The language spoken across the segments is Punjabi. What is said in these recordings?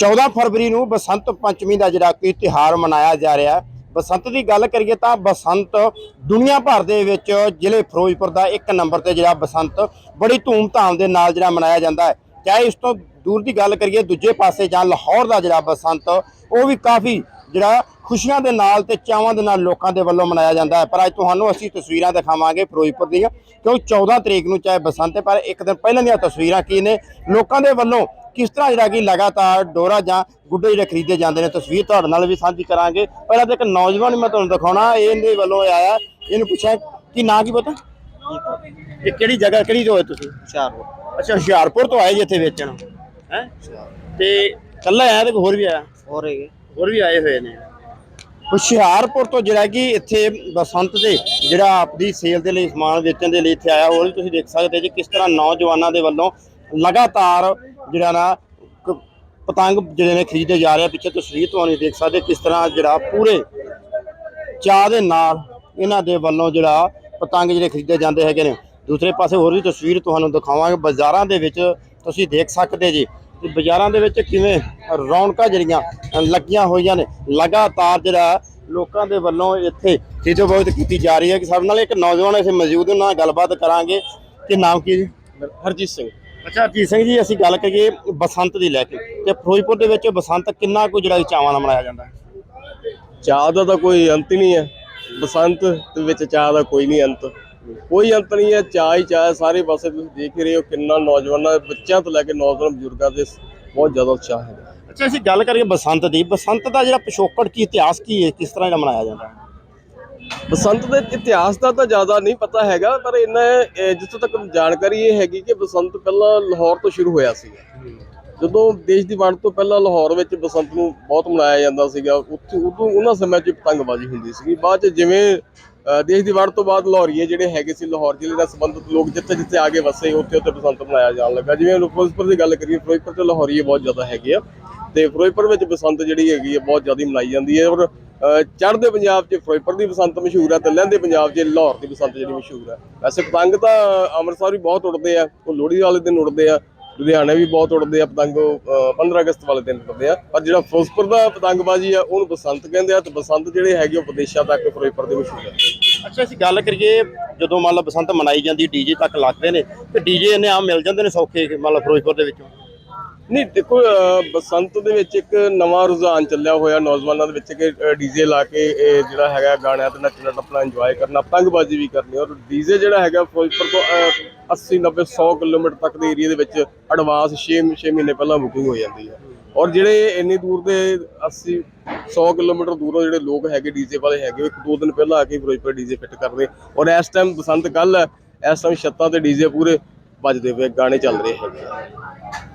14 ਫਰਵਰੀ ਨੂੰ ਬਸੰਤ ਪੰਚਮੀ ਦਾ ਜਿਹੜਾ ਕੋਈ ਤਿਹਾਰ ਮਨਾਇਆ ਜਾ ਰਿਹਾ ਬਸੰਤ ਦੀ ਗੱਲ ਕਰੀਏ ਤਾਂ ਬਸੰਤ ਦੁਨੀਆ ਭਰ ਦੇ ਵਿੱਚ ਜ਼ਿਲ੍ਹੇ ਫਿਰੋਜ਼ਪੁਰ ਦਾ ਇੱਕ ਨੰਬਰ ਤੇ ਜਿਹੜਾ ਬਸੰਤ ਬੜੀ ਧੂਮ-ਧਾਮ ਦੇ ਨਾਲ ਜਿਹੜਾ ਮਨਾਇਆ ਜਾਂਦਾ ਹੈ। ਚਾਹੇ ਇਸ ਤੋਂ ਦੂਰ ਦੀ ਗੱਲ ਕਰੀਏ, ਦੂਜੇ ਪਾਸੇ ਜਾਂ ਲਾਹੌਰ ਦਾ ਜਿਹੜਾ ਬਸੰਤ, ਉਹ ਵੀ ਕਾਫੀ ਜਿਹੜਾ ਖੁਸ਼ੀਆਂ ਦੇ ਨਾਲ ਤੇ ਚਾਵਾਂ ਦੇ ਨਾਲ ਲੋਕਾਂ ਦੇ ਵੱਲੋਂ ਮਨਾਇਆ ਜਾਂਦਾ ਹੈ। ਪਰ ਅੱਜ ਤੁਹਾਨੂੰ ਅਸੀਂ ਤਸਵੀਰਾਂ ਦਿਖਾਵਾਂਗੇ ਫਿਰੋਜ਼ਪੁਰ ਦੀਆਂ। ਕਿਉਂ 14 ਤਰੀਕ ਨੂੰ ਚਾਹੇ ਬਸੰਤ ਹੈ, ਪਰ ਇੱਕ ਦਿਨ ਪਹਿਲਾਂ ਦੀਆਂ ਤਸਵੀਰਾਂ ਕੀ ਨੇ? ਲੋਕਾਂ ਦੇ ਵੱਲੋਂ ਕਿਸ ਤਰ੍ਹਾਂ ਜਿਹੜਾ ਕਿ ਲਗਾਤਾਰ ਡੋਰਾ ਜਾਂ ਗੁੱਡੇ ਜਿਹੜੇ ਖਰੀਦੇ ਜਾਂਦੇ ਨੇ ਤਸਵੀਰ ਤੁਹਾਡੇ ਨਾਲ ਵੀ ਸਾਂਝੀ ਕਰਾਂਗੇ। ਪਹਿਲਾਂ ਤਾਂ ਇੱਕ ਨੌਜਵਾਨ ਮੈਂ ਤੁਹਾਨੂੰ ਦਿਖਾਉਣਾ ਇਹਦੇ ਵੱਲੋਂ ਆਇਆ ਇਹਨੂੰ ਪੁੱਛਿਆ ਕਿ ਨਾਂ ਕੀ ਪਤਾ? ਇਹ ਕਿਹੜੀ ਜਗ੍ਹਾ ਕਿਹੜੀ ਤੋਂ ਹੋਏ ਤੁਸੀਂ? ਹੁਸ਼ਿਆਰਪੁਰ। ਅੱਛਾ ਹੁਸ਼ਿਆਰਪੁਰ ਤੋਂ ਆਏ ਜੀ ਇੱਥੇ ਵੇਚਣ। ਹੈ? ਤੇ ਕੱਲਾ ਆਇਆ ਤੇ ਹੋਰ ਵੀ ਆਇਆ? ਹੋਰ ਹੈਗੇ। ਹੋਰ ਵੀ ਆਏ ਹੋਏ ਨੇ। ਹੁਸ਼ਿਆਰਪੁਰ ਤੋਂ ਜਿਹੜਾ ਕਿ ਇੱਥੇ ਬਸੰਤ ਦੇ ਜਿਹੜਾ ਆਪਦੀ ਸੇਲ ਦੇ ਲਈ ਸਮਾਨ ਵੇਚਣ ਦੇ ਲਈ ਇੱਥੇ ਆਇਆ ਹੋਰ ਵੀ ਤੁਸੀਂ ਦੇਖ ਸਕਦੇ ਜੀ ਕਿਸ ਤਰ੍ਹਾਂ ਨੌਜਵਾਨਾਂ ਦੇ ਵੱਲੋਂ ਲਗਾਤਾਰ ਜਿਹੜਾ ਨਾ ਕ- ਪਤੰਗ ਜਿਹੜੇ ਨੇ ਖਰੀਦੇ ਜਾ ਰਹੇ ਆ, ਪਿੱਛੇ ਤਸਵੀਰ ਤੁਹਾਨੂੰ ਦੇਖ ਸਕਦੇ ਕਿਸ ਤਰ੍ਹਾਂ ਜਿਹੜਾ ਪੂਰੇ ਚਾਹ ਦੇ ਨਾਲ ਇਹਨਾਂ ਦੇ ਵੱਲੋਂ ਜਿਹੜਾ ਪਤੰਗ ਜਿਹੜੇ ਖਰੀਦੇ ਜਾਂਦੇ ਹੈਗੇ ਨੇ। ਦੂਸਰੇ ਪਾਸੇ ਹੋਰ ਵੀ ਤਸਵੀਰ ਤੁਹਾਨੂੰ ਦਿਖਾਵਾਂਗੇ। ਬਾਜ਼ਾਰਾਂ ਦੇ ਵਿੱਚ ਤੁਸੀਂ ਦੇਖ ਸਕਦੇ ਜੀ ਕਿ ਬਾਜ਼ਾਰਾਂ ਦੇ ਵਿੱਚ ਕਿਵੇਂ ਰੌਣਕਾਂ ਜਿਹੜੀਆਂ ਲੱਗੀਆਂ ਹੋਈਆਂ ਨੇ। ਲਗਾਤਾਰ ਜਿਹੜਾ ਲੋਕਾਂ ਦੇ ਵੱਲੋਂ ਇੱਥੇ ਖਰੀਦੋ ਬਹੁਤ ਕੀਤੀ ਜਾ ਰਹੀ ਹੈ ਕਿ ਸਾਡੇ ਨਾਲ ਇੱਕ ਨੌਜਵਾਨ ਇੱਥੇ ਮੌਜੂਦ ਉਹਨਾਂ ਨਾਲ ਗੱਲਬਾਤ ਕਰਾਂਗੇ। ਕਿ ਨਾਮ ਕੀ ਜੀ? ਹਰਜੀਤ ਸਿੰਘ। ਅੱਛਾ ਹਰਜੀਤ ਸਿੰਘ ਜੀ ਅਸੀਂ ਗੱਲ ਕਰੀਏ ਬਸੰਤ ਦੀ ਲੈ ਕੇ। ਤੇ ਫਿਰੋਜ਼ਪੁਰ ਦੇ ਵਿੱਚ ਬਸੰਤ ਕਿੰਨਾ ਕੁ ਜਿਹੜਾ ਚਾਵਾਂ ਨਾਲ ਮਨਾਇਆ ਜਾਂਦਾ ਹੈ? ਚਾਹ ਦਾ ਤਾਂ ਕੋਈ ਅੰਤ ਹੀ ਨਹੀਂ ਹੈ। ਬਸੰਤ ਦੇ ਵਿੱਚ ਚਾਹ ਦਾ ਕੋਈ ਨਹੀਂ ਅੰਤ। ਕੋਈ ਅੰਤ ਨਹੀਂ ਹੈ। ਚਾਹ ਹੀ ਚਾਹ ਹੈ। ਸਾਰੇ ਪਾਸੇ ਤੁਸੀਂ ਦੇਖ ਹੀ ਰਹੇ ਹੋ ਕਿੰਨਾ ਨੌਜਵਾਨਾਂ ਬੱਚਿਆਂ ਤੋਂ ਲੈ ਕੇ ਨੌਜਵਾਨ ਬਜ਼ੁਰਗਾਂ ਦੇ ਬਹੁਤ ਜ਼ਿਆਦਾ ਉਤਸ਼ਾਹ ਹੈ। ਅੱਛਾ ਅਸੀਂ ਗੱਲ ਕਰੀਏ ਬਸੰਤ ਦੀ। ਬਸੰਤ ਦਾ ਜਿਹੜਾ ਪਿਛੋਕੜ ਕੀ ਇਤਿਹਾਸ ਕੀ ਹੈ? ਕਿਸ ਤਰ੍ਹਾਂ ਜਿਹੜਾ ਮਨਾਇਆ ਜਾਂਦਾ ਹੈ? ਬਸੰਤ ਦੇ ਇਤਿਹਾਸ ਦਾ ਤਾਂ ਜ਼ਿਆਦਾ ਨਹੀਂ ਪਤਾ ਹੈਗਾ, ਪਰ ਇਹਨਾਂ ਜਿੱਥੋਂ ਤੱਕ ਜਾਣਕਾਰੀ ਇਹ ਹੈਗੀ ਕਿ ਬਸੰਤ ਪਹਿਲਾਂ ਲਾਹੌਰ ਤੋਂ ਸ਼ੁਰੂ ਹੋਇਆ ਸੀ। ਜਦੋਂ ਦੇਸ਼ ਦੀ ਵੰਡ ਤੋਂ ਪਹਿਲਾਂ ਲਾਹੌਰ ਵਿੱਚ ਬਸੰਤ ਨੂੰ ਬਹੁਤ ਮਨਾਇਆ ਜਾਂਦਾ ਸੀਗਾ, ਉੱਥੇ ਉਦੋਂ ਉਹਨਾਂ ਸਮਿਆਂ 'ਚ ਪਤੰਗਬਾਜ਼ੀ ਹੁੰਦੀ ਸੀਗੀ। ਬਾਅਦ 'ਚ ਜਿਵੇਂ ਦੇਸ਼ ਦੀ ਵੰਡ ਤੋਂ ਬਾਅਦ ਲਾਹੌਰੀਏ ਜਿਹੜੇ ਹੈਗੇ ਸੀ, ਲਾਹੌਰ ਜ਼ਿਲ੍ਹੇ ਨਾਲ ਸੰਬੰਧਿਤ ਲੋਕ ਜਿੱਥੇ ਜਿੱਥੇ ਆ ਕੇ ਵਸੇ, ਉੱਥੇ ਉੱਥੇ ਬਸੰਤ ਮਨਾਇਆ ਜਾਣ ਲੱਗਾ। ਜਿਵੇਂ ਫਿਰੋਜ਼ਪੁਰ ਦੀ ਗੱਲ ਕਰੀਏ, ਫਿਰੋਜ਼ਪੁਰ 'ਚ ਲਾਹੌਰੀਏ ਬਹੁਤ ਜ਼ਿਆਦਾ ਹੈਗੇ ਆ, ਤੇ ਫਿਰੋਜ਼ਪੁਰ ਵਿੱਚ ਬਸੰਤ ਜਿਹੜੀ ਹੈਗੀ ਆ, ਬਹੁਤ ਜ਼ਿਆਦਾ ਮਨਾਈ ਜਾਂਦੀ ਹੈ। ਔਰ ਚੜ੍ਹਦੇ ਪੰਜਾਬ 'ਚ ਫਿਰੋਜ਼ਪੁਰ ਦੀ ਬਸੰਤ ਮਸ਼ਹੂਰ ਹੈ ਤੇ ਲਹਿੰਦੇ ਪੰਜਾਬ 'ਚ ਲਾਹੌਰ ਦੀ ਬਸੰਤ ਜਿਹੜੀ ਮਸ਼ਹੂਰ ਹੈ ਵੈਸੇ ਪਤੰਗ ਤਾਂ ਅੰਮ੍ਰਿਤਸਰ ਵੀ ਬਹੁਤ ਉੱਡਦੇ ਆ ਉਹ ਲੋਹੜੀ ਵਾਲੇ ਦਿਨ ਉੱਡਦੇ ਆ ਲੁਧਿਆਣੇ ਵੀ ਬਹੁਤ ਉੱਡਦੇ ਆ ਪਤੰਗ ਉਹ, ਅ, 15 ਅਗਸਤ ਵਾਲੇ ਦਿਨ ਉੱਡਦੇ ਆ। ਪਰ ਜਿਹੜਾ ਫਿਰੋਜ਼ਪੁਰ ਦਾ ਪਤੰਗਬਾਜ਼ੀ ਆ ਉਹਨੂੰ ਬਸੰਤ ਕਹਿੰਦੇ ਆ ਤੇ ਬਸੰਤ ਜਿਹੜੇ ਹੈਗੇ ਉਹ ਵਿਦੇਸ਼ਾਂ ਤੱਕ ਫਿਰੋਜ਼ਪੁਰ ਦੇ ਮਸ਼ਹੂਰ ਆ। ਅੱਛਾ ਅਸੀਂ ਗੱਲ ਕਰੀਏ ਜਦੋਂ ਮੰਨ ਲਓ ਬਸੰਤ ਮਨਾਈ ਜਾਂਦੀ ਡੀਜੇ ਤੱਕ ਲੱਗਦੇ ਨੇ ਤੇ ਡੀਜੇ ਨੇ ਆਮ ਮਿਲ ਜਾਂਦੇ ਨੇ ਸੌਖੇ ਮੰਨ ਲਓ ਫਿਰੋਜ਼ਪੁਰ ਦੇ ਵਿੱਚੋਂ? ਨਹੀਂ ਦੇਖੋ ਬਸੰਤ ਦੇ ਵਿੱਚ ਇੱਕ ਨਵਾਂ ਰੁਝਾਨ ਚੱਲਿਆ ਹੋਇਆ ਨੌਜਵਾਨਾਂ ਦੇ ਵਿੱਚ ਕਿ ਡੀਜੇ ਲਾ ਕੇ ਇਹ ਜਿਹੜਾ ਹੈਗਾ ਗਾਣਿਆਂ ਤੇ ਨੱਚਣਾ ਟੱਪਣਾ ਇੰਜੋਏ ਕਰਨਾ ਪਤੰਗਬਾਜ਼ੀ ਵੀ ਕਰਨੀ ਔਰ ਡੀਜੇ ਜਿਹੜਾ ਹੈਗਾ ਫਿਰੋਜ਼ਪੁਰ ਤੋਂ ਅ, 80 90 100 ਕਿਲੋਮੀਟਰ ਤੱਕ ਦੇ ਏਰੀਆ ਦੇ ਵਿੱਚ ਐਡਵਾਂਸ 6 6 ਮਹੀਨੇ ਪਹਿਲਾਂ ਬੁਕਿੰਗ ਹੋ ਜਾਂਦੀ ਹੈ ਔਰ ਜਿਹੜੇ ਇੰਨੀ ਦੂਰ ਦੇ 80 100 ਕਿਲੋਮੀਟਰ ਦੂਰੋਂ ਜਿਹੜੇ ਲੋਕ ਹੈਗੇ ਡੀਜੇ ਵਾਲੇ ਹੈਗੇ ਇੱਕ ਦੋ ਦਿਨ ਪਹਿਲਾਂ ਆ ਕੇ ਫਿਰੋਜ਼ਪੁਰ ਡੀਜੇ ਫਿੱਟ ਕਰਦੇ ਔਰ ਇਸ ਟਾਈਮ ਬਸੰਤ ਕੱਲ ਹੈ ਇਸ ਟਾਈਮ ਛੱਤਾਂ ਤੇ ਡੀਜੇ ਪੂਰੇ ਵੱਜਦੇ ਪਏ ਗਾਣੇ ਚੱਲ ਰਹੇ ਹੈਗੇ।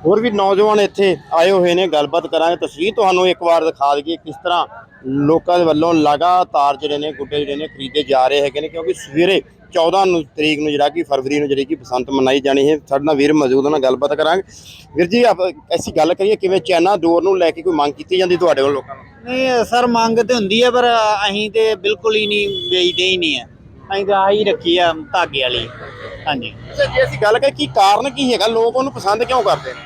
ਹੋਰ ਵੀ ਨੌਜਵਾਨ ਇੱਥੇ ਆਏ ਹੋਏ ਨੇ ਗੱਲਬਾਤ ਕਰਾਂਗੇ। ਤਸਵੀਰ ਤੁਹਾਨੂੰ ਇੱਕ ਵਾਰ ਦਿਖਾ ਦਈਏ ਕਿਸ ਤਰ੍ਹਾਂ ਲੋਕਾਂ ਦੇ ਵੱਲੋਂ ਲਗਾਤਾਰ ਜਿਹੜੇ ਨੇ ਗੁੱਡੇ ਜਿਹੜੇ ਨੇ ਖਰੀਦੇ ਜਾ ਰਹੇ ਹੈਗੇ ਨੇ ਕਿਉਂਕਿ ਸਵੇਰੇ 14 ਨੂੰ ਤਰੀਕ ਨੂੰ ਜਿਹੜਾ ਕਿ ਫਰਵਰੀ ਨੂੰ ਜਿਹੜੀ ਕਿ ਬਸੰਤ ਮਨਾਈ ਜਾਣੀ ਹੈ। ਸਾਡੇ ਨਾਲ ਵੀਰ ਮੌਜੂਦ ਨਾਲ ਗੱਲਬਾਤ ਕਰਾਂਗੇ। ਵੀਰ ਜੀ ਆਪ ਐਸੀ ਗੱਲ ਕਰੀਏ ਕਿਵੇਂ ਚੈਨਾ ਡੋਰ ਨੂੰ ਲੈ ਕੇ ਕੋਈ ਮੰਗ ਕੀਤੀ ਜਾਂਦੀ ਤੁਹਾਡੇ ਵੱਲੋਂ ਲੋਕਾਂ ਨੂੰ? ਨਹੀਂ ਸਰ ਮੰਗ ਤੇ ਹੁੰਦੀ ਹੈ ਪਰ ਅਸੀਂ ਤੇ ਬਿਲਕੁਲ ਹੀ ਨਹੀਂ ਵੇਚਦੇ ਹੀ ਨਹੀਂ ਹੈ। ਅਸੀਂ ਤਾਂ ਆਹੀ ਰੱਖੀ ਆ ਧਾਗੇ ਵਾਲੀ। ਹਾਂਜੀ। ਅੱਛਾ ਜੇ ਅਸੀਂ ਗੱਲ ਕਰੀਏ ਕੀ ਕਾਰਨ ਕੀ ਹੈਗਾ ਲੋਕ ਉਹਨੂੰ ਪਸੰਦ ਕਿਉਂ ਕਰਦੇ ਨੇ?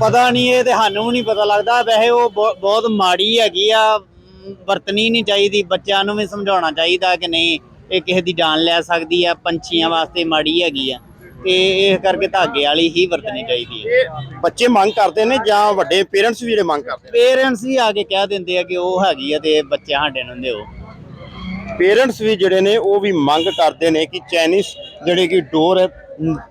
ਪਤਾ ਨਹੀਂ ਇਹ ਤੇ ਸਾਨੂੰ ਵੀ ਨਹੀਂ ਪਤਾ ਲੱਗਦਾ। ਵੈਸੇ ਉਹ ਬਹੁ- ਬਹੁਤ ਮਾੜੀ ਹੈਗੀ ਆ। ਵਰਤਣੀ ਨਹੀਂ ਚਾਹੀਦੀ। ਬੱਚਿਆਂ ਨੂੰ ਵੀ ਸਮਝਾਉਣਾ ਚਾਹੀਦਾ ਕਿ ਨਹੀਂ ਇਹ ਕਿਸੇ ਦੀ ਜਾਨ ਲੈ ਸਕਦੀ ਆ। ਪੰਛੀਆਂ ਵਾਸਤੇ ਮਾੜੀ ਹੈਗੀ ਆ। ਤੇ ਇਸ ਕਰਕੇ ਧਾਗੇ ਵਾਲੀ ਹੀ ਵਰਤਣੀ ਚਾਹੀਦੀ ਹੈ ਇਹ ਬੱਚੇ ਮੰਗ ਕਰਦੇ ਨੇ ਜਾਂ ਵੱਡੇ ਪੇਰੈਂਟਸ ਵੀ ਜਿਹੜੇ ਮੰਗ ਕਰਦੇ ਪੇਰੈਂਟਸ ਹੀ ਆ ਕੇ ਕਹਿ ਦਿੰਦੇ ਆ ਕਿ ਉਹ ਹੈਗੀ ਆ ਤੇ ਬੱਚੇ ਸਾਡੇ ਨੂੰ ਦਿਓ। ਪੇਰੈਂਟਸ ਵੀ ਜਿਹੜੇ ਨੇ ਉਹ ਵੀ ਮੰਗ ਕਰਦੇ ਨੇ ਕਿ ਚਾਈਨੀਜ਼ ਜਿਹੜੇ ਕਿ ਡੋਰ ਹੈ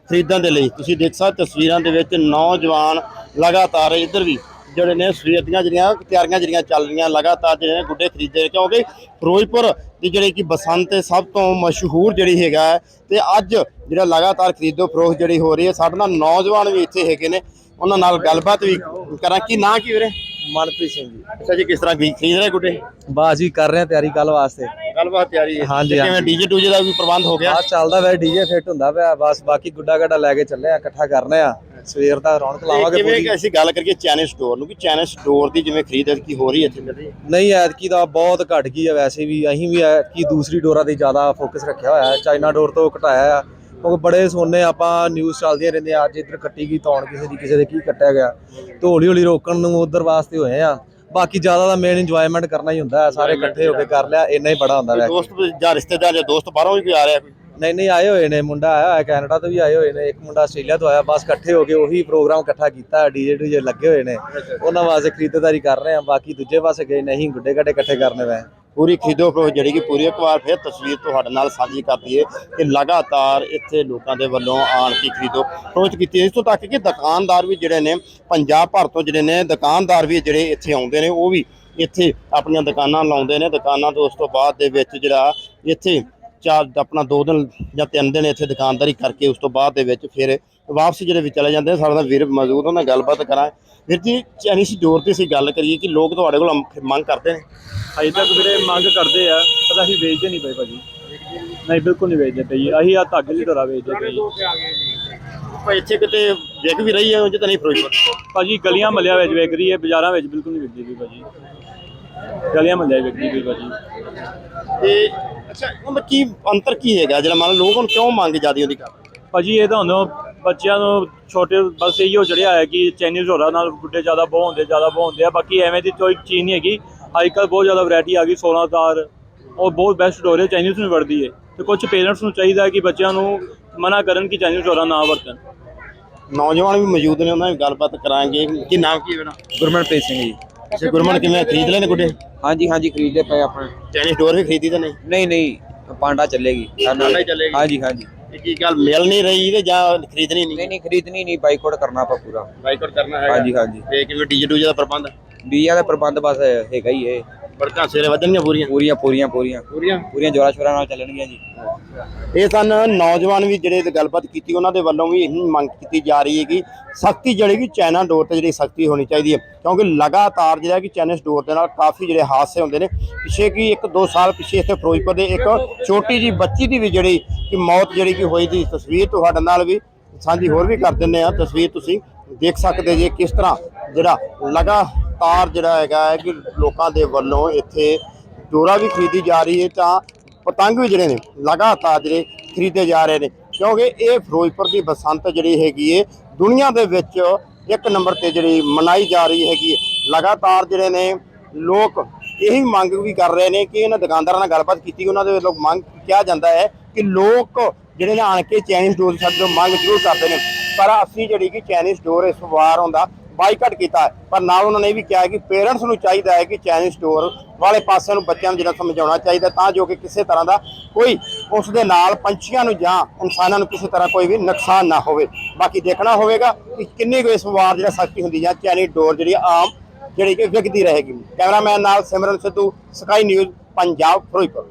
ਖਰੀਦਣ ਦੇ ਲਈ। ਤੁਸੀਂ ਦੇਖ ਸਕਦੇ ਤਸਵੀਰਾਂ ਦੇ ਵਿੱਚ ਨੌਜਵਾਨ ਲਗਾਤਾਰ ਇੱਧਰ ਵੀ ਜਿਹੜੇ ਨੇ ਦੀਆਂ ਜਿਹੜੀਆਂ ਤਿਆਰੀਆਂ ਜਿਹੜੀਆਂ ਚੱਲ ਰਹੀਆਂ ਲਗਾਤਾਰ ਜਿਹੜੇ ਨੇ ਗੁੱਡੇ ਖਰੀਦੇ ਕਿਉਂਕਿ ਫਿਰੋਜ਼ਪੁਰ ਦੀ ਜਿਹੜੀ ਕਿ ਬਸੰਤ ਹੈ ਸਭ ਤੋਂ ਮਸ਼ਹੂਰ ਜਿਹੜੀ ਹੈਗਾ ਤੇ ਅੱਜ ਜਿਹੜਾ ਲਗਾਤਾਰ ਖਰੀਦੋ ਫਰੋਖ ਜਿਹੜੀ ਹੋ ਰਹੀ ਹੈ ਸਾਡੇ ਨਾਲ ਨੌਜਵਾਨ ਵੀ ਇੱਥੇ ਹੈਗੇ ਨੇ। ਉਹਨਾਂ ਨਾਲ ਗੱਲਬਾਤ ਵੀ ਕਰਾਂ। ਕੀ ਨਾਂ ਕੀ ਵੀਰੇ? ਮਨਪ੍ਰੀਤ ਸਿੰਘ ਜੀ। ਅੱਛਾ ਜੀ ਕਿਸ ਤਰ੍ਹਾਂ ਖਰੀਦ ਖਰੀਦ ਰਹੇ ਗੁੱਡੇ? ਬਸ ਜੀ ਕਰ ਰਹੇ ਆ ਤਿਆਰੀ ਕੱਲ ਵਾਸਤੇ। ਗੱਲਬਾਤ ਤਿਆਰੀ ਹੈ। ਹਾਂਜੀ, ਤੇ ਕਿਵੇਂ ਹਾਂਜੀ। ਡੀਜੇ ਡੂਜੇ ਦਾ ਵੀ ਪ੍ਰਬੰਧ ਹੋ ਗਿਆ? ਬਸ ਚੱਲਦਾ ਵੈ ਡੀਜੇ ਫਿੱਟ ਹੁੰਦਾ ਪਿਆ ਬਸ ਬਾਕੀ ਗੁੱਡਾ ਗੱਡਾ ਲੈ ਕੇ ਚੱਲੇ ਆ ਇਕੱਠਾ ਕਰਨੇ ਆ। ਸਵੇਰ ਦਾ ਰੌਣਕ ਲਾਵਾਂਗੇ ਜਿਵੇਂ ਪੂਰੀ। ਕਿ ਅਸੀਂ ਗੱਲ ਕਰੀਏ ਚਾਈਨਾ ਸਟੋਰ ਨੂੰ ਕਿ ਚਾਈਨਾ ਸਟੋਰ ਦੀ ਜਿਵੇਂ ਖਰੀਦ ਕੀ ਹੋ ਰਹੀ ਹੈ ਇੱਥੇ ਚੱਲ ਰਹੀ ਹੈ ਨਹੀਂ ਐਤਕੀ ਦਾ ਬਹੁਤ ਘਟ ਗਈ ਆ ਵੈਸੇ ਵੀ। ਅਸੀਂ ਵੀ ਐਤਕੀ ਦੂਸਰੀ ਡੋਰਾਂ ਤੇ ਜ਼ਿਆਦਾ ਫੋਕਸ ਰੱਖਿਆ ਹੋਇਆ ਹੈ। ਚਾਈਨਾ ਡੋਰ ਤੋਂ ਘਟਾਇਆ ਆ। ਕਿਉਂਕਿ ਬੜੇ ਸੋਨੇ ਆਪਾਂ ਨਿਊਜ਼ ਚੱਲਦੀਆਂ ਰਹਿੰਦੀਆਂ ਅੱਜ ਇੱਧਰ ਕੱਟੀ ਗਈ ਤੌਣ ਕਿਸੇ ਦੀ ਕਿਸੇ ਦੇ ਕੀ ਕੱਟਿਆ ਗਿਆ। ਤੇ ਹੌਲੀ ਹੌਲੀ ਰੋਕਣ ਨੂੰ ਉਧਰ ਵਾਸਤੇ ਹੋਏ ਆ। ਬਾਕੀ ਜ਼ਿਆਦਾ ਤਾਂ ਮੇਨ ਇੰਜੋਇਮੈਂਟ ਕਰਨਾ ਹੀ ਹੁੰਦਾ ਹੈ ਸਾਰੇ ਇਕੱਠੇ ਹੋ ਕੇ ਕਰ ਲਿਆ ਇੰਨਾ ਹੀ ਬੜਾ ਹੁੰਦਾ ਵੈ ਦੋਸਤ ਜਾਂ ਰਿਸ਼ਤੇਦਾਰ ਜਾਂ ਦੋਸਤ ਬਾਹਰੋਂ ਵੀ ਕੋਈ ਆ ਰਿਹਾ ਕੋਈ? ਨਹੀਂ ਨਹੀਂ ਆਏ ਹੋਏ ਨੇ ਮੁੰਡਾ ਆਇਆ ਹੋਇਆ ਕੈਨੇਡਾ ਤੋਂ ਵੀ ਆਏ ਹੋਏ ਨੇ ਇੱਕ ਮੁੰਡਾ ਆਸਟ੍ਰੇਲੀਆ ਤੋਂ ਆਇਆ ਬਸ ਇਕੱਠੇ ਹੋ ਕੇ ਉਹੀ ਪ੍ਰੋਗਰਾਮ ਇਕੱਠਾ ਕੀਤਾ ਡੀਜੇ ਡੂਜੇ ਲੱਗੇ ਹੋਏ ਨੇ। ਉਹਨਾਂ ਵਾਸਤੇ ਖਰੀਦਦਾਰੀ ਕਰ ਰਹੇ ਆ ਬਾਕੀ ਦੂਜੇ ਪਾਸੇ ਗਏ ਨਹੀਂ ਗੁੱਡੇ ਗੱਡੇ ਇਕੱਠੇ ਕਰਨੇ ਵੈ ਪੂਰੀ ਖਰੀਦੋ ਫਰੋਖ ਜਿਹੜੀ ਕਿ ਪੂਰੀ ਇੱਕ ਵਾਰ ਫਿਰ ਤਸਵੀਰ ਤੁਹਾਡੇ ਨਾਲ ਸਾਂਝੀ ਕਰਦੀ ਹੈ ਕਿ ਲਗਾਤਾਰ ਇੱਥੇ ਲੋਕਾਂ ਦੇ ਵੱਲੋਂ ਆਣ ਕੇ ਖਰੀਦੋ ਫਰੋਖ ਕੀਤੀ ਇਸ ਤੋਂ ਤੱਕ ਕਿ ਦੁਕਾਨਦਾਰ ਵੀ ਜਿਹੜੇ ਨੇ, ਪੰਜਾਬ ਭਰ ਤੋਂ ਜਿਹੜੇ ਨੇ, ਦੁਕਾਨਦਾਰ ਵੀ ਜਿਹੜੇ ਇੱਥੇ ਆਉਂਦੇ ਨੇ, ਉਹ ਵੀ ਇੱਥੇ ਆਪਣੀਆਂ ਦੁਕਾਨਾਂ ਲਾਉਂਦੇ ਨੇ। ਦੁਕਾਨਾਂ ਤੋਂ ਉਸ ਤੋਂ ਬਾਅਦ ਦੇ ਵਿੱਚ ਜਿਹੜਾ ਇੱਥੇ ਚਾਰ ਆਪਣਾ ਦੋ ਦਿਨ ਜਾਂ ਤਿੰਨ ਦਿਨ ਇੱਥੇ ਦੁਕਾਨਦਾਰੀ ਕਰਕੇ ਉਸ ਤੋਂ ਬਾਅਦ ਦੇ ਵਿੱਚ ਫਿਰ ਵਾਪਸ ਜਿਹੜੇ ਵੀ ਚਲੇ ਜਾਂਦੇ। ਸਾਡਾ ਵੀਰ ਮੌਜੂਦ ਉਹਨਾਂ ਨਾਲ ਗੱਲਬਾਤ ਕਰਾਂ। ਵੀਰ ਜੀ ਚਾਈਨੀਜ਼ ਡੋਰ ਤੇ ਅਸੀਂ ਗੱਲ ਕਰੀਏ ਕਿ ਲੋਕ ਤੁਹਾਡੇ ਕੋਲ ਮੰਗ ਕਰਦੇ ਨੇ। ਅਜੇ ਤੱਕ ਵੀਰੇ ਮੰਗ ਕਰਦੇ ਆ ਪਰ ਅਸੀਂ ਵੇਚਦੇ ਨਹੀਂ ਪਏ ਭਾਜੀ। ਨਹੀਂ ਬਿਲਕੁਲ ਨਹੀਂ ਵੇਚਦੇ ਪਏ ਜੀ ਅਸੀਂ ਆ ਧਾਗੇ ਦੀ ਤਰ੍ਹਾਂ ਵੇਚਦੇ ਪਏ ਜੀ ਭਾਈ ਇੱਥੇ ਕਿਤੇ ਵਿਕ ਵੀ ਰਹੀ ਹੈ ਉਂਝ ਤਾਂ ਨਹੀਂ ਫਿਰੋਜ਼ਪੁਰ। ਭਾਜੀ ਗਲੀਆਂ ਮੱਲਿਆਂ ਵਿੱਚ ਵਿਕ ਰਹੀ ਹੈ ਬਾਜ਼ਾਰਾਂ ਵਿੱਚ ਬਿਲਕੁਲ ਨਹੀਂ ਵਿਕਦੀ ਪਈ ਭਾਜੀ। ਗਲੀਆਂ ਵਿੱਚ ਵਿਕਦੀ ਪਈ ਭਾਜੀ ਤੇ ਅੱਛਾ ਉਹਦਾ ਕੀ ਅੰਤਰ ਕੀ ਹੈਗਾ? ਜਿਹੜਾ ਮੰਨ ਲਓ ਲੋਕ ਹੁਣ ਕਿਉਂ ਮੰਗ ਜਿਆਦੀ ਉਹਦੀ ਕਰ? ਭਾਜੀ ਇਹ ਤਾਂ ਹੁਣ ਬੱਚਿਆਂ ਨੂੰ ਛੋਟੇ ਬਸ ਇਹੋ ਚੜਿਆ ਹੈ ਕਿ ਚਾਈਨੀਜ਼ ਹੋਰਾਂ ਨਾਲ ਗੁੱਡੇ ਜ਼ਿਆਦਾ ਬਹੁ ਹੁੰਦੇ ਜ਼ਿਆਦਾ ਬਹੁ ਹੁੰਦੇ ਆ। ਬਾਕੀ ਐਵੇਂ ਦੀ ਕੋਈ ਚੀਜ਼ ਨਹੀਂ ਹੈਗੀ। ਅੱਜ ਕੱਲ੍ਹ ਬਹੁਤ ਜ਼ਿਆਦਾ ਵੈਰਾਈਟੀ ਆ ਗਈ 16 ਤਾਰ। ਉਹ ਬਹੁਤ ਬੈਸਟ ਹੋ ਰਿਹਾ ਚਾਈਨੀਜ਼ ਨੂੰ ਵਰਦੀ ਹੈ। ਤੇ ਕੁਝ ਪੇਰੈਂਟਸ ਨੂੰ ਚਾਹੀਦਾ ਹੈ ਕਿ ਬੱਚਿਆਂ ਨੂੰ ਮਨਾ ਕਰਨ ਕਿ ਚਾਈਨੀਜ਼ ਹੋਰਾਂ ਨਾ ਵਰਤਣ। ਨੌਜਵਾਨ ਵੀ ਮੌਜੂਦ ਨੇ ਉਹਨਾਂ ਨਾਲ ਗੱਲਬਾਤ ਕਰਾਂਗੇ। ਕੀ ਨਾਮ ਕੀ ਹੈ ਬਣਾ ਗੁਰਮਨਪ੍ਰੀਤ ਸਿੰਘ ਜੀ। ਅੱਛਾ ਗੁਰਮਨ ਕਿਵੇਂ ਖਰੀਦ ਲੈਣੇ ਗੁੱਡੇ? ਹਾਂਜੀ ਹਾਂਜੀ ਖਰੀਦੇ ਪਏ ਆਪਣੇ ਚਾਈਨੀਜ਼ ਡੋਰ ਵੀ ਖਰੀਦੀ ਤਾਂ ਨਹੀਂ? ਨਹੀਂ ਨਹੀਂ ਪਾਂਡਾ ਚੱਲੇਗੀ। ਪਾਂਡਾ ਹੀ ਚੱਲੇਗੀ। ਹਾਂਜੀ ਹਾਂਜੀ। ਇਹ ਕੀ ਗੱਲ ਮਿਲ ਨਹੀਂ ਰਹੀ ਤੇ ਜਾਂ ਖਰੀਦਣੀ ਨਹੀਂ? ਨਹੀਂ ਨਹੀਂ ਖਰੀਦਣੀ ਨਹੀਂ ਬਾਈਕਾਟ ਕਰਨਾ ਆਪਾਂ ਪੂਰਾ। ਬਾਈਕਾਟ ਕਰਨਾ ਹਾਂਜੀ ਹਾਂਜੀ। ਤੇ ਕਿਵੇਂ ਡੀਜੇ ਡੂਜੇ ਦਾ ਪ੍ਰਬੰਧ? ਬੀਜਾਂ ਦਾ ਪ੍ਰਬੰਧ ਬਸ ਹੈਗਾ ਹੀ ਇਹ। ਬੜਕਾ ਸਵੇਰੇ ਵਧਣਗੀਆਂ ਪੂਰੀਆਂ? ਪੂਰੀਆਂ ਪੂਰੀਆਂ ਪੂਰੀਆਂ। ਪੂਰੀਆਂ? ਪੂਰੀਆਂ ਜੋਰਾ ਸ਼ੋਰਾ ਨਾਲ ਚੱਲਣਗੀਆਂ ਜੀ। ਇਹ ਸਨ ਨੌਜਵਾਨ ਵੀ ਜਿਹੜੇ ਤੇ ਗੱਲਬਾਤ ਕੀਤੀ ਉਹਨਾਂ ਦੇ ਵੱਲੋਂ ਵੀ ਇਹੀ ਮੰਗ ਕੀਤੀ ਜਾ ਰਹੀ ਹੈ ਕਿ ਸਖਤੀ ਜਿਹੜੀ ਕਿ ਚਾਈਨਾ ਡੋਰ ਤੇ ਜਿਹੜੀ ਸਖਤੀ ਹੋਣੀ ਚਾਹੀਦੀ ਹੈ। ਕਿਉਂਕਿ ਲਗਾਤਾਰ ਜਿਹੜਾ ਕਿ ਚਾਈਨੀਜ਼ ਡੋਰ ਦੇ ਨਾਲ ਕਾਫੀ ਜਿਹੜੇ ਹਾਦਸੇ ਹੁੰਦੇ ਨੇ। ਪਿਛੇ ਕੀ ਇੱਕ ਦੋ ਸਾਲ ਪਿਛੇ ਇੱਥੇ ਫਿਰੋਜ਼ਪੁਰ ਦੇ ਇੱਕ ਛੋਟੀ ਜੀ ਬੱਚੀ ਦੀ ਵੀ ਜਿਹੜੀ ਕਿ ਮੌਤ ਜਿਹੜੀ ਕਿ ਹੋਈ ਦੀ ਤਸਵੀਰ ਤੁਹਾਡੇ ਨਾਲ ਵੀ ਸਾਂਝੀ ਹੋਰ ਵੀ ਕਰ ਦਿੰਨੇ ਆ ਤਸਵੀਰ ਤੁਸੀਂ ਦੇਖ ਸਕਦੇ ਜੇ ਕਿਸ ਤਰ੍ਹਾਂ ਜਿਹੜਾ ਲਗਾਤਾਰ ਜਿਹੜਾ ਹੈਗਾ ਹੈ ਕਿ ਲੋਕਾਂ ਦੇ ਵੱਲੋਂ ਇੱਥੇ ਡੋਰਾ ਵੀ ਖਰੀਦੀ ਜਾ ਰਹੀ ਹੈ ਤਾਂ ਪਤੰਗ ਵੀ ਜਿਹੜੇ ਨੇ ਲਗਾਤਾਰ ਜਿਹੜੇ ਖਰੀਦੇ ਜਾ ਰਹੇ ਨੇ। ਕਿਉਂਕਿ ਇਹ ਫਿਰੋਜ਼ਪੁਰ ਦੀ ਬਸੰਤ ਜਿਹੜੀ ਹੈਗੀ ਏ, ਦੁਨੀਆ ਦੇ ਵਿੱਚ ਇੱਕ ਨੰਬਰ ਤੇ ਜਿਹੜੀ ਮਨਾਈ ਜਾ ਰਹੀ ਹੈਗੀ ਹੈ ਲਗਾਤਾਰ ਜਿਹੜੇ ਨੇ ਲੋਕ ਇਹੀ ਮੰਗ ਵੀ ਕਰ ਰਹੇ ਨੇ ਕਿ ਇਹਨਾਂ ਦੁਕਾਨਦਾਰਾਂ ਨਾਲ ਗੱਲਬਾਤ ਕੀਤੀ, ਉਹਨਾਂ ਦੇ ਵੱਲੋਂ ਮੰਗ ਕਿਹਾ ਜਾਂਦਾ ਹੈ ਕਿ ਲੋਕ ਜਿਹੜੇ ਨੇ ਆਣ ਕੇ ਚਾਈਨੀਜ਼ ਡੋਰ ਸਾਡੇ ਤੋਂ ਮੰਗ ਜ਼ਰੂਰ ਕਰਦੇ ਨੇ। ਪਰ ਅਸੀਂ ਜਿਹੜੀ ਕਿ ਚਾਈਨੀਜ਼ ਡੋਰ ਇਸ ਵਾਰ ਹੁੰਦਾ ਬਾਈਕਾਟ ਕੀਤਾ ਹੈ। ਪਰ ਨਾਲ ਉਹਨਾਂ ਨੇ ਇਹ ਵੀ ਕਿਹਾ ਹੈ ਕਿ ਪੇਰੈਂਟਸ ਨੂੰ ਚਾਹੀਦਾ ਹੈ ਕਿ ਚਾਈਨੀਜ਼ ਸਟੋਰ ਵਾਲੇ ਪਾਸੇ ਨੂੰ ਬੱਚਿਆਂ ਨੂੰ ਜਿਹੜਾ ਸਮਝਾਉਣਾ ਚਾਹੀਦਾ ਤਾਂ ਜੋ ਕਿ ਕਿਸੇ ਤਰ੍ਹਾਂ ਦਾ ਕੋਈ ਉਸ ਦੇ ਨਾਲ ਪੰਛੀਆਂ ਨੂੰ ਜਾਂ ਇਨਸਾਨਾਂ ਨੂੰ ਕਿਸੇ ਤਰ੍ਹਾਂ ਕੋਈ ਵੀ ਨੁਕਸਾਨ ਨਾ ਹੋਵੇ। ਬਾਕੀ ਦੇਖਣਾ ਹੋਵੇਗਾ ਕਿ ਕਿੰਨੀ ਕੁ ਇਸ ਵਾਰ ਜਿਹੜਾ ਸਖਤੀ ਹੁੰਦੀ ਜਾਂ ਚਾਈਨੀਜ਼ ਡੋਰ ਜਿਹੜੀ ਆਮ ਜਿਹੜੀ ਕਿ ਵਿਕਦੀ ਰਹੇਗੀ। ਕੈਮਰਾਮੈਨ ਨਾਲ ਸਿਮਰਨ ਸਿੱਧੂ, ਸਕਾਈ ਨਿਊਜ਼, ਪੰਜਾਬ, ਫਿਰੋਜ਼ਪੁਰ।